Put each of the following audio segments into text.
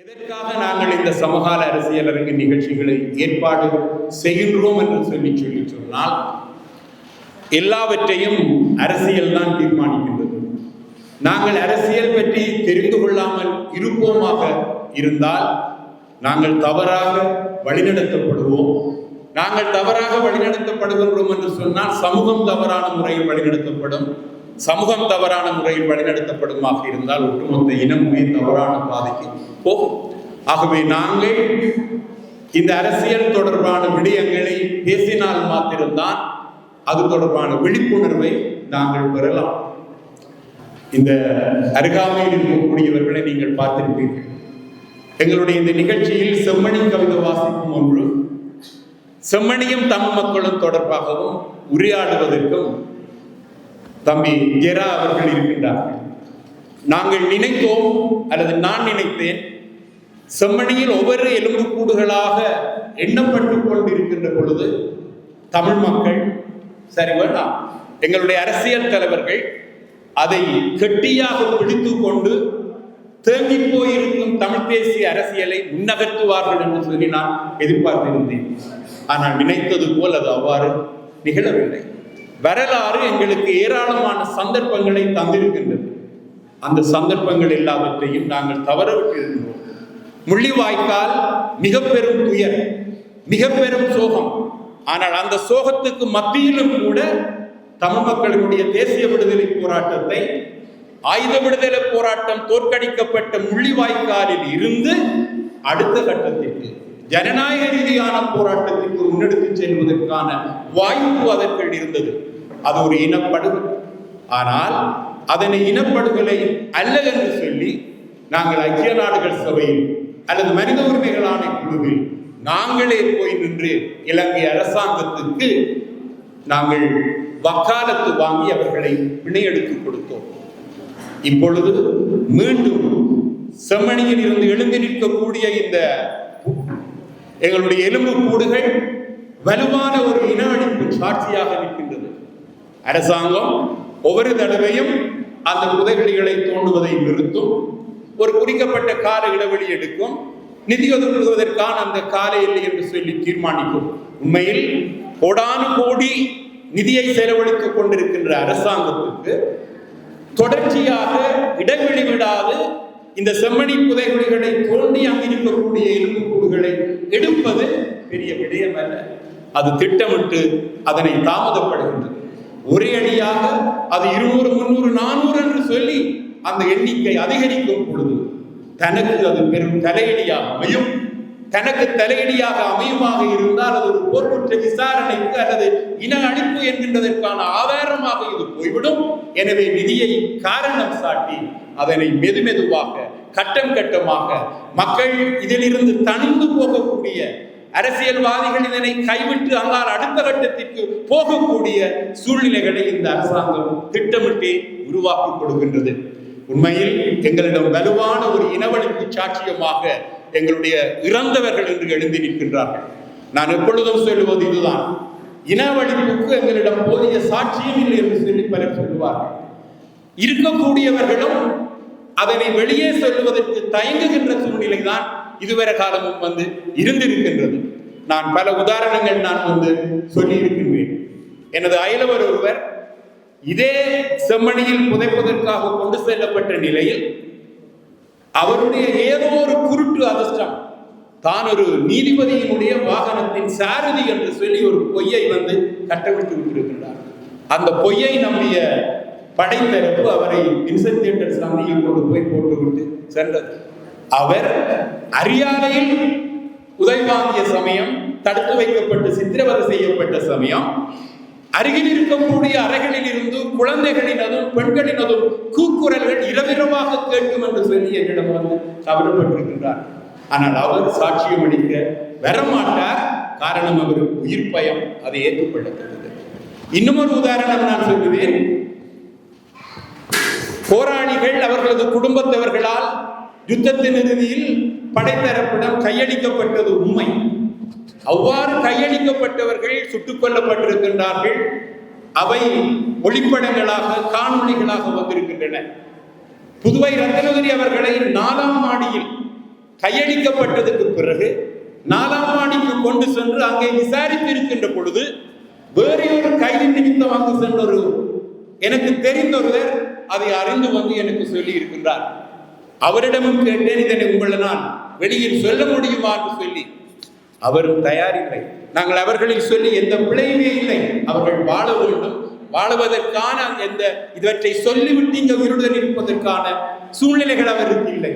எதற்காக நாங்கள் இந்த சமகால அரசியலரங்கு நிகழ்ச்சிகளை ஏற்பாடு செய்கின்றோம் என்று சொல்லி சொல்லி சொன்னால் எல்லாவற்றையும் அரசியல் தான் தீர்மானிக்கின்றது. நாங்கள் அரசியல் பற்றி தெரிந்து கொள்ளாமல் இருப்போமாக இருந்தால் நாங்கள் தவறாக வழிநடத்தப்படுவோம். நாங்கள் தவறாக வழிநடத்தப்படுகின்றோம் என்று சொன்னால் சமூகம் தவறான முறையில் வழிநடத்தப்படும். சமூகம் தவறான முறையில் வழிநடத்தப்படுமாக இருந்தால் ஒட்டுமொத்த இனமுமே தவறான பாதைக்கு போகும் ஆகவே நாங்கள் இந்த அரசியல் தொடர்பான விடயங்களை பேசினால் மாத்திரம்தான் அது தொடர்பான விழிப்புணர்வை நாங்கள் பெறலாம். இந்த அருகாமையில் இருக்கக்கூடியவர்களை நீங்கள் பார்த்திருப்பீர்கள். எங்களுடைய இந்த நிகழ்ச்சியில் செம்மணி கவிதை வாசிக்கும் ஒன்று செம்மணியும் தமிழ் மக்களும் தொடர்பாகவும் உரையாடுவதற்கும் தம்பி ஜெரா அவர்கள் இருக்கின்றார்கள் நாங்கள் நினைத்தோம் அல்லது நான் நினைத்தேன் செம்மணியில் ஒவ்வொரு எலும்பு கூடுகளாக எண்ணப்பட்டு கொண்டிருக்கின்ற பொழுது தமிழ் மக்கள் சரி வேண்டாம் எங்களுடைய அரசியல் தலைவர்கள் அதை கெட்டியாக பிடித்து கொண்டு தேங்கி போயிருக்கும் தமிழ் தேசிய அரசியலை முன்னகர்த்துவார்கள் என்று சொல்லி நான் எதிர்பார்த்திருந்தேன். ஆனால் நினைத்தது போல் அது அவ்வாறு நிகழவில்லை. வரலாறு எங்களுக்கு ஏராளமான சந்தர்ப்பங்களை தந்திருக்கின்றது. அந்த சந்தர்ப்பங்கள் எல்லாவற்றையும் நாங்கள் தவறவிட்டிருக்கிறோம் முள்ளிவாய்க்கால் மிக பெரும் துயர் மிக பெரும் சோகம். ஆனால் அந்த சோகத்துக்கு மத்தியிலும் கூட தமிழ் மக்களுடைய தேசிய விடுதலை போராட்டத்தை ஆயுத விடுதலை போராட்டம் தோற்கடிக்கப்பட்ட முள்ளிவாய்க்காலில் இருந்து அடுத்த கட்டத்திற்கு ஜனநாயக ரீதியான போராட்டத்திற்கு முன்னெடுத்து செல்வதற்கான வாய்ப்பு அதற்குள் இருந்தது. அது ஒரு இனப்படுகொலை. ஆனால் அதனை இனப்படுகொலை அல்ல என்று சொல்லி நாங்கள் ஐக்கிய நாடுகள் சபையில் அல்லது மனித உரிமைகள் ஆணைக்குழுவில் நாங்களே போய் நின்று இலங்கை அரசாங்கத்துக்கு நாங்கள் வக்காலத்து வாங்கி அவர்களை பிணையெடுத்து கொடுத்தோம். இப்பொழுது மீண்டும் செம்மணியில் இருந்து எழுந்து நிற்கக்கூடிய இந்த எங்களுடைய எலும்பு கூடுகள் வலுவான ஒரு இன அழிப்பு சாட்சியாக நிற்கின்றது அரசாங்கம் ஒவ்வொரு தடவையும் அந்த புதைகளிகளை தோண்டுவதை நிறுத்தும். ஒரு குறிக்கப்பட்ட கால இடைவெளி எடுக்கும். நிதி ஒதுக்குவதற்கான அந்த கால இல்லை என்று சொல்லி தீர்மானிக்கும். உண்மையில் கோடானு கோடி நிதியை செலவழித்துக் கொண்டிருக்கின்ற அரசாங்கத்துக்கு தொடர்ச்சியாக இடைவெளி விடாது இந்த செம்மணி புதைகுழிகளை தோண்டி அங்கிருக்கக்கூடிய எலும்புக்கூடுகளை எடுப்பது பெரிய விடயம் அல்ல. அது திட்டமிட்டு அதனை தாமதப்படுகின்றது. ஒரே அடியாக அது இருநூறு முன்னூறு நானூறு என்று சொல்லி அந்த எண்ணிக்கை அதிகரிக்கும் பொழுது தனக்கு அது பெரும் தலையடியாக அமையும். தனக்கு தலையடியாக அமையுமாக இருந்தால் அது ஒரு போர்க்குற்ற விசாரணைக்கு அல்லது இன அழிப்பு என்கின்றதற்கான ஆதாரமாக இது போய்விடும். எனவே நிதியை காரணம் சாட்டி அதனை மெதுமெதுவாக கட்டம் கட்டமாக மக்கள் இதிலிருந்து தணிந்து போகக்கூடிய அரசியல்வாதிகள் இதனை கைவிட்டு அங்கால் அடுத்த கட்டத்திற்கு போகக்கூடிய சூழ்நிலைகளை இந்த அரசாங்கம் திட்டமிட்டே உருவாக்கி கொடுக்கின்றது. உண்மையில் எங்களிடம் வலுவான ஒரு இனவழிப்பு சாட்சியமாக எங்களுடைய இறந்தவர்கள் என்று எழுந்து நிற்கின்றார்கள். நான் எப்பொழுதும் சொல்லுவது இதுதான். இனவழிப்புக்கு எங்களிடம் போதிய சாட்சியம் இல்லை என்று சொல்லி பலர் சொல்லுவார்கள். இருக்கக்கூடியவர்களும் அதனை வெளியே சொல்லுவதற்கு தயங்குகின்ற சூழ்நிலை தான் இதுவரை காலமும் வந்து இருந்திருக்கின்றது. நான் பல உதாரணங்கள் நான் வந்து சொல்லி இருக்கின்றேன் எனது அயலவர் ஒருவர் இதே செம்மணியில் புதைப்பதற்காக கொண்டு செல்லப்பட்ட நிலையில் அவருடைய ஏதோ ஒரு குருட்டு அதிர்ஷ்டம். தான் ஒரு நீதிபதியினுடைய வாகனத்தின் சாரதி என்று சொல்லி ஒரு பொய்யை வந்து கட்டவிழ்த்து விட்டிருக்கின்றார். அந்த பொய்யை நம்பிய படைத்தரப்பு அவரை இன்சென்டேட்டர் சந்தையில் கொண்டு போய் போட்டுவிட்டு சென்றது. அவர் அரியாலையில் உதவி வாங்கிய சமயம் தடுத்து வைக்கப்பட்டு சித்திரவதை செய்யப்பட்ட சமயம் அருகில் இருக்கக்கூடிய அறைகளில் இருந்து குழந்தைகளினதும் பெண்களினதும் கூக்குரல்கள் இரவிரவாக கேட்கும் என்று சொல்லி என்னிடம் வந்து கவலைப்பட்டிருக்கின்றார் ஆனால் அவர் சாட்சியம் அளிக்க வரமாட்டார். காரணம் அவருக்கு உயிர் பயம். அதை ஏற்றுக்கொள்ளத்தக்கது. இன்னும் ஒரு உதாரணம் நான் சொல்லுவேன். போராளிகள் அவர்களது குடும்பத்தவர்களால் யுத்தத்தின் இறுதியில் படைத்தரப்பிடம் கையளிக்கப்பட்டது உண்மை. அவ்வாறு கையளிக்கப்பட்டவர்கள் சுட்டுக் கொல்லப்பட்டிருக்கின்றார்கள். அவை ஒளிப்படங்களாக காணொளிகளாக வந்திருக்கின்றன. புதுவை ரத்னகிரி அவர்களை நாலாம் மாடியில் கையளிக்கப்பட்டதுக்கு பிறகு நாலாம் மாடிக்கு கொண்டு சென்று அங்கே விசாரித்து இருக்கின்ற பொழுது வேறு ஒரு கைது நிமித்தம் அங்கு சென்ற ஒரு எனக்கு தெரிந்த ஒருவர் அதை அறிந்து வந்து எனக்கு சொல்லி இருக்கின்றார் அவரிடமும் கேட்டேன் இதனை உங்களை நான் வெளியில் சொல்ல முடியுமா? என்று சொல்லி அவரும் தயாரில்லை. நாங்கள் அவர்களில் சொல்லி எந்த பிழையுமே இல்லை. அவர்கள் வாழ வேண்டும். வாழுவதற்கான எந்த இவற்றை சொல்லிவிட்டு இங்க உயிருடன் இருப்பதற்கான சூழ்நிலைகள் அவருக்கு இல்லை.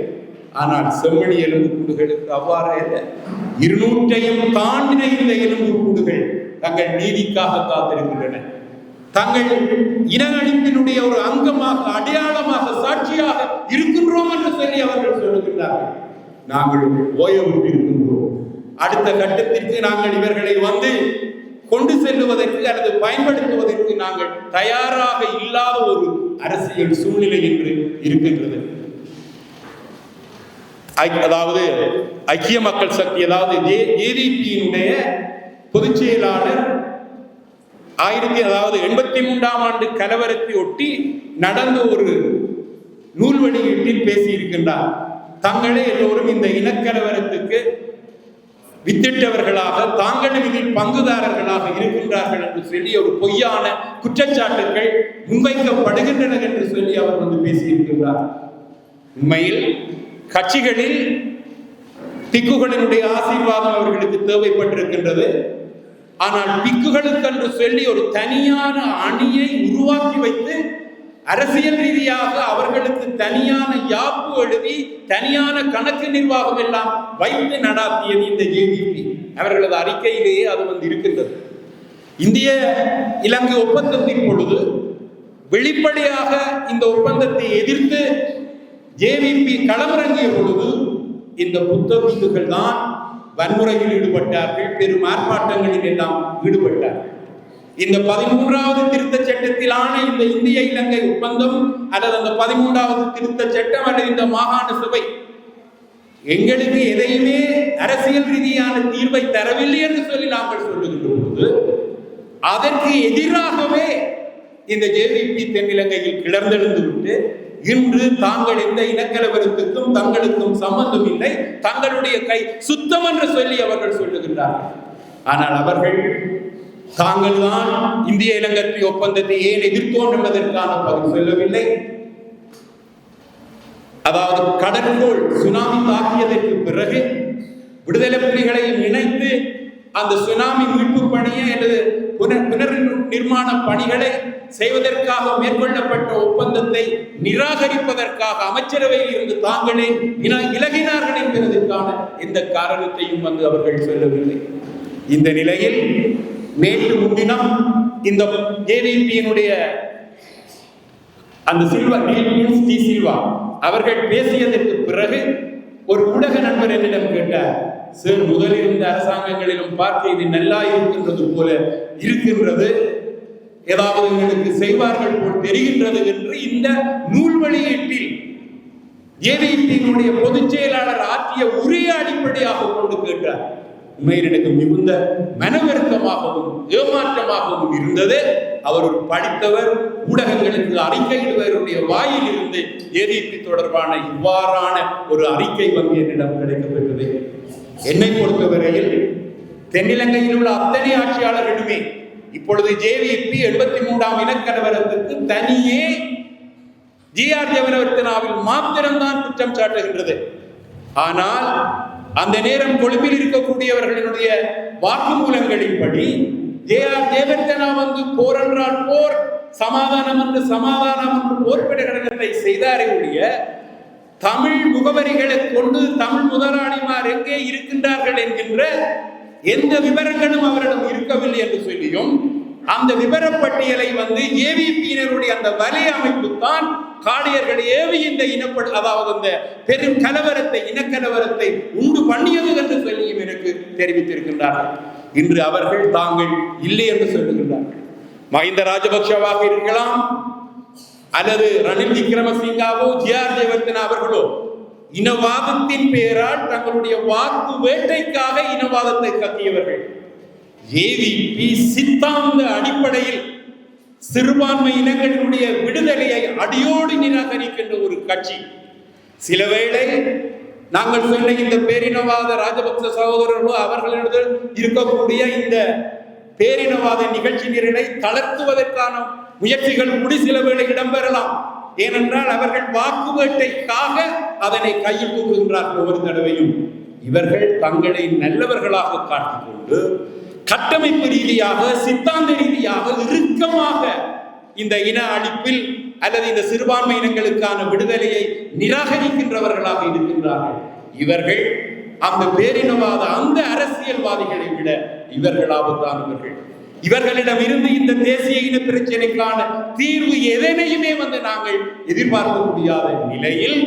ஆனால் செம்மணி எலும்பு கூடுகளுக்கு அவ்வாறு அல்ல. இருநூற்றையும் தாண்டின இந்த எலும்பு கூடுகள் தங்கள் நீதிக்காக காத்திருக்கின்றன. தங்கள் இன அழிப்பினுடைய ஒரு அங்கமாக அடையாளமாக சாட்சியாக இருக்கின்றோம் என்று சொல்லி அவர்கள் சொல்லுகின்றார்கள். நாங்கள் ஓய்வு இருக்கின்றோம் அடுத்த கட்டத்திற்கு நாங்கள் இவர்களை வந்து கொண்டு செல்லுவதற்கு அல்லது பயன்படுத்துவதற்கு நாங்கள் தயாராக இல்லாத ஒரு அரசியல் சூழ்நிலை என்று இருக்கின்றது. அதாவது ஐக்கிய மக்கள் சக்தி அதாவது ஏடிபியினுடைய பொதுச் செயலாளர் ஆயிரத்தி அதாவது எண்பத்தி மூன்றாம் ஆண்டு கலவரத்தை ஒட்டி நடந்த ஒரு நூல் வெளியீட்டில் பேசியிருக்கின்றார். தங்களே எல்லோரும் இந்த இனக்கலவரத்துக்கு வித்திட்டவர்களாக தாங்களும் இதில் பங்குதாரர்களாக இருக்கின்றார்கள் என்று சொல்லி ஒரு பொய்யான குற்றச்சாட்டுகள் முன்வைக்கப்படுகின்றன என்று சொல்லி அவர் வந்து பேசியிருக்கின்றார். உண்மையில் கட்சிகளில் பிக்குகளினுடைய ஆசீர்வாதம் அவர்களுக்கு தேவைப்பட்டிருக்கின்றது. ஆனால் பிக்குகளுக்கு என்று சொல்லி ஒரு தனியான அணியை உருவாக்கி வைத்து அரசியல் ரீதியாக அவர்களுக்கு தனியான யாப்பு எழுதி தனியான கணக்கு நிர்வாகம் எல்லாம் வைத்து நடாத்தியது இந்த ஜேவிபி அவர்களது அறிக்கையிலேயே அது வந்து இருக்கின்றது. இந்திய இலங்கை ஒப்பந்தத்தின் பொழுது வெளிப்படையாக இந்த ஒப்பந்தத்தை எதிர்த்து ஜேவிபி களமிறங்கிய பொழுது இந்த புத்த பிக்குகள் தான் வன்முறையில் ஈடுபட்டார்கள் பெரும் ஆர்ப்பாட்டங்களில் எல்லாம் ஈடுபட்டார்கள். இந்த பதிமூன்றாவது திருத்த சட்டத்திலான இந்த இந்திய இலங்கை ஒப்பந்தம் அல்லது அந்த பதிமூன்றாவது திருத்த சட்டம் அல்லது இந்த மாகாண சபை எங்களுக்கு எதையுமே அரசியல் ரீதியான தீர்வை தரவில்லை என்று சொல்லி நாங்கள் சொல்லுகின்ற பொழுது அதற்கு எதிராகவே இந்த ஜேவிபி தென்னிலங்கையில் கிளர்ந்தெழுந்து விட்டு இன்று தாங்கள் எந்த இனக்கலவரத்துக்கும் தங்களுக்கும் சம்பந்தம் இல்லை தங்களுடைய கை சுத்தம் என்று சொல்லி அவர்கள் சொல்லுகின்றார்கள். ஆனால் அவர்கள் தாங்கள் தான் இந்திய இலங்கை ஒப்பந்தத்தை ஏன் எதிர்த்தோம் என்பதற்கான பதில் சொல்லவில்லை. அதாவது கடற்கோள் சுனாமி தாக்கியதற்கு பிறகு விடுதலை புலிகளையும் இணைத்து அந்த சுனாமி மீட்பு பணியை அல்லது புனர் புனர் நிர்மாண பணிகளை செய்வதற்காக மேற்கொள்ளப்பட்ட ஒப்பந்தத்தை நிராகரிப்பதற்காக அமைச்சரவையில் இருந்து தாங்களே இலகினார்கள் என்பதற்கான எந்த காரணத்தையும் வந்து அவர்கள் சொல்லவில்லை. இந்த நிலையில் நேற்று முன்தினம் இந்த ஜேவிபியினுடைய அந்த சில்வா டி சில்வா. அவர்கள் பேசியதற்கு பிறகு ஒரு ஊடக நண்பர் என்னிடம் கேட்டார் சார் முதலில் இருந்த அரசாங்கங்களிலும் பார்க்க இது நல்லா இருக்கின்றது போல இருக்கின்றது. ஏதாவது எங்களுக்கு செய்வார்கள் போல் தெரிகின்றது என்று இந்த நூல் வெளியீட்டில் ஏவிபியினுடைய பொதுச் செயலாளர் ஆற்றிய உரைய அடிப்படையாக கொண்டு கேட்டார். உண்மையில் எனக்கு மிகுந்த மனவருத்தமாகவும் ஏமாற்றமாகவும் இருந்தது அவர் ஒரு படித்தவர் ஊடகங்களுக்கு அறிக்கையிடுவருடைய வாயில் இருந்து ஏடிபி தொடர்பான இவ்வாறான ஒரு அறிக்கை வந்து என்னிடம் கிடைக்கப்பெற்றது. என்னை பொறுத்தவரையில் தென்னிலங்கையில் உள்ள அத்தனை ஆட்சியாளர்களுமே இப்பொழுது ஜேவிபி எண்பத்தி மூன்றாம் இனக்கலவரத்துக்கு தனியே ஜிஆர் ஜெவனவர்த்தனாவில் மாத்திரம்தான் குற்றம் சாட்டுகின்றது. ஆனால் அந்த நேரம் கொழும்பில் இருக்கக்கூடியவர்களினுடைய வாக்குமூலங்களின்படி ஜே ஆர் தேவர்த்தனா வந்து போர் என்றால் போர்! சமாதானம் என்று சமாதானம் என்று போர் பிரகடனத்தை செய்தாரே ஒழிய தமிழ் முகவரிகளை கொண்டு தமிழ் முதலாளிமார் எங்கே இருக்கின்றார்கள் என்கின்ற எந்த விவரங்களும் அவரிடம் இருக்கவில்லை என்று சொல்லியும் அந்த விவரப்பட்டியலை வந்து ஏவிபியினருடைய அந்த வலை அமைப்பு தான் காடையர்கள் ஏவி இந்த இனப்படு அதாவது இந்த பெரும் கலவரத்தை இனக்கலவரத்தை உண்டு பண்ணியது என்று சொல்லியும் எனக்கு தெரிவித்திருக்கின்றார்கள் இன்று அவர்கள் தாங்கள் இல்லை என்று சொல்லுகின்றார்கள் மஹிந்த ராஜபக்ஷவாக இருக்கலாம் அல்லது ரணில் விக்ரமசிங்காவோ ஜிஆர் ஜெயவர்தனா அவர்களோ இனவாதத்தின் பெயரால் தங்களுடைய வாக்கு வேட்டைக்காக இனவாதத்தை கத்தியவர்கள். ஏவிபி சித்தாந்த அடிப்படையில் சிறுபான்மை இனங்களினுடைய விடுதலையை அடியோடு நிராகரிக்கின்ற ஒரு கட்சி. சில வேளை நாங்கள் சொன்ன இந்த பேரினவாத ராஜபக்ச சகோதரர்களோ அவர்களிடம் இருக்கக்கூடிய இந்த பேரினவாத நிகழ்ச்சி நிரலை தளர்த்துவதற்கான முயற்சிகள் கூடி சில வேளை இடம்பெறலாம். ஏனென்றால் அவர்கள் வாக்கு வேட்டைக்காக அதனை கையில் தூக்குகின்றார்கள் ஒவ்வொரு தடவையும். இவர்கள் தங்களை நல்லவர்களாக காட்டிக்கொண்டு கட்டமைப்பு ரீதியாக சித்தாந்த ரீதியாக இறுக்கமாக இந்த இன அழிப்பில் அல்லது இந்த சிறுபான்மை இனங்களுக்கான விடுதலையை நிராகரிக்கின்றவர்களாக இருக்கின்றார்கள். இவர்கள் அந்த பேரினவாத அந்த அரசியல்வாதிகளை விட இவர்கள் ஆபத்தானவர்கள். இவர்களிடம் இருந்து இந்த தேசிய இன பிரச்சனைக்கான தீர்வு எதனையுமே வந்து நாங்கள் எதிர்பார்க்க முடியாத நிலையில்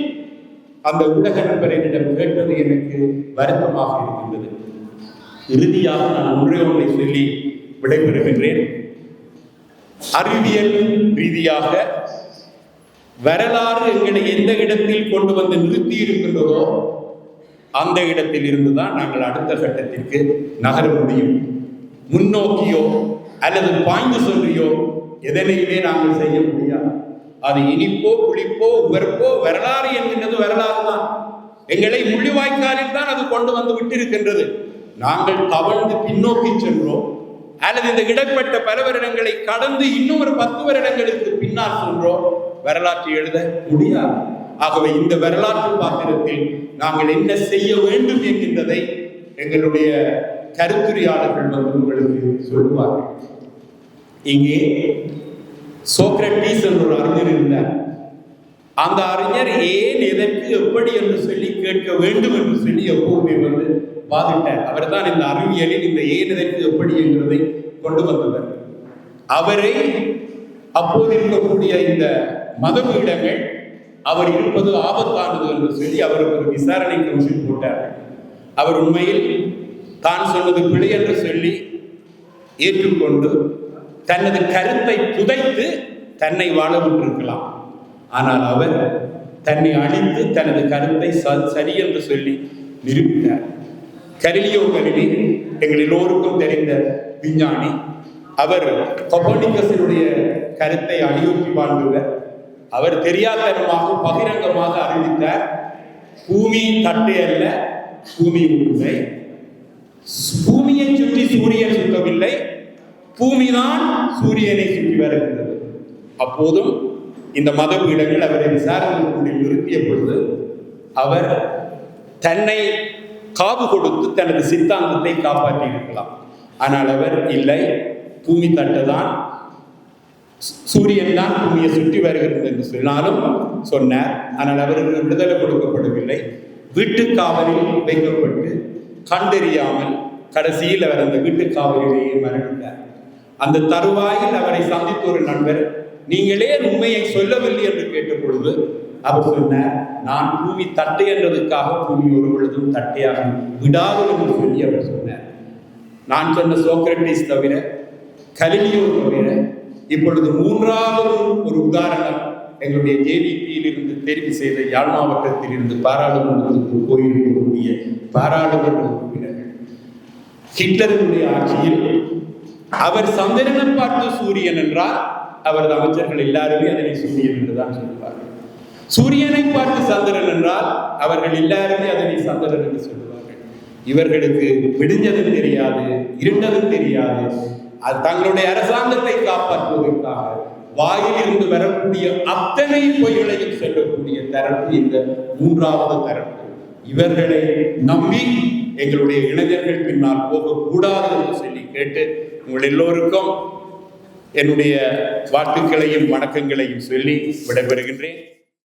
அந்த உலக நண்பர் என்னிடம் கேட்டது எனக்கு வருத்தமாக இருக்கின்றது. இறுதியாக நான் ஒன்றே ஒன்றை சொல்லி விடைபெறுகின்றேன். அறிவியல் ரீதியாக வரலாறு எங்களை எந்த இடத்தில் கொண்டு வந்து நிறுத்தி இருக்கின்றதோ அந்த இடத்தில் இருந்துதான் நாங்கள் அடுத்த கட்டத்திற்கு நகர முடியும். முன்னோக்கியோ அல்லது பாய்ந்து சொல்லியோ எதனையுமே நாங்கள் செய்ய முடியாது. அது இனிப்போ புளிப்போ உவர்ப்போ வரலாறு என்கின்றது வரலாறு தான் எங்களை முள்ளிவாய்க்காலில் தான் அது கொண்டு வந்து விட்டிருக்கின்றது. நாங்கள் தவழ்ந்து பின்னோக்கி சென்றோம். அல்லது இந்த இடைப்பட்ட பல வருடங்களை கடந்து இன்னும் ஒரு பத்து வருடங்களுக்கு பின்னால் சென்றோம். வரலாற்றை எழுத முடியாது. ஆகவே இந்த வரலாற்று பாத்திரத்தில் நாங்கள் என்ன செய்ய வேண்டும் என்கின்றதை எங்களுடைய கருத்துரையாளர்கள் வந்து உங்களுக்கு சொல்லுவார்கள். இங்கே சோக்ரட்டிஸ் என்ற ஒரு அறிஞர் இருந்தார். அந்த அறிஞர் ஏன் எதற்கு எப்படி என்று சொல்லி கேட்க வேண்டும் என்று சொல்லி எப்போதுமே வந்து வாதிட்டார் அவர் தான் இந்த அறிவியலில் இந்த ஏனதற்கு எப்படி என்கிறதை கொண்டு வந்தவர். அவரை அப்போது இருக்கக்கூடிய இந்த மதபீடங்கள் அவர் இருப்பது ஆபத்தானது என்று சொல்லி அவர் ஒரு விசாரணை கமிஷன் போட்டார். அவர் உண்மையில் தான் சொன்னது பிழை என்று சொல்லி ஏற்றுக்கொண்டு தனது கருத்தை புதைத்து தன்னை வாழ விட்டிருக்கலாம். ஆனால் அவர் தன்னை அழித்து தனது கருத்தை ச- சரி என்று சொல்லி நிரூபித்தார். கரிலியோ கருவி எங்கள் எல்லோருக்கும் தெரிந்த விஞ்ஞானி. அவர் கொபோனிகஸினுடைய கருத்தை அடியொற்றி வாழ்ந்தவர். அவர் தெரியாதனமாக பகிரங்கமாக அறிவித்தார் பூமி தட்டு அல்ல பூமி உண்மை பூமியை சுற்றி சூரியன் சுற்றவில்லை பூமிதான் சூரியனை சுற்றி வருகின்றது அப்போதும் இந்த மத பீடங்கள் அவரை விசாரணைக்குள்ளே நிறுத்திய பொழுது அவர் தன்னை காவு கொடுத்து தனது சித்தாந்தத்தை காப்பாற்றி இருக்கலாம் ஆனால் அவர் இல்லை. பூமி தட்டுதான். சூரியன் தான் பூமியை சுற்றி வருகிறது என்று சொன்னாலும் சொன்னார். ஆனால் அவருக்கு விடுதலை கொடுக்கப்படவில்லை. வீட்டு காவலில் வைக்கப்பட்டு கண்டறியாமல் கடைசியில் அவர் அந்த வீட்டுக் காவலிலேயே மரணித்தார் அந்த தருவாயில் அவரை சந்தித்த ஒரு நண்பர் நீங்களே உண்மையை சொல்லவில்லை என்று கேட்ட பொழுது அவர் சொன்னார் நான் பூமி தட்டை என்றதுக்காக பூமி ஒரு பொழுதும் தட்டையாக விடாது என்று சொல்லி அவர் சொன்னார். நான் சொன்ன சோக்ரட்டிஸ் தவிர கலிலியோ தவிர இப்பொழுது மூன்றாவது ஒரு உதாரணம் எங்களுடைய ஜேவிபியில் இருந்து தெரிவு செய்த யாழ் மாவட்டத்தில் இருந்து பாராளுமன்றத்துக்கு போயிருக்கக்கூடிய பாராளுமன்ற உறுப்பினர்கள். ஹிட்லருடைய ஆட்சியில் அவர் சந்திரனை பார்த்து சூரியன் என்றால் அவரது அமைச்சர்கள் எல்லாருமே அதனை சூரியன் என்றுதான் சொல்வார்கள். சூரியனை பார்த்து சந்திரன் என்றால் அவர்கள் எல்லாருமே அதனை சந்திரன் என்று சொல்லுவார்கள். இவர்களுக்கு விடிஞ்சதும் தெரியாது இருண்டதும் தெரியாது. அது தங்களுடைய அரசாங்கத்தை காப்பாற்றுவதற்காக வாயில் இருந்து வரக்கூடிய அத்தனை பொய்களையும் செல்லக்கூடிய தரப்பு இந்த மூன்றாவது தரப்பு. இவர்களை நம்பி எங்களுடைய இளைஞர்கள் பின்னால் போகக்கூடாது என்று சொல்லி கேட்டு உங்கள் எல்லோருக்கும் என்னுடைய வாழ்த்துக்களையும் வணக்கங்களையும் சொல்லி விடைபெறுகின்றேன்.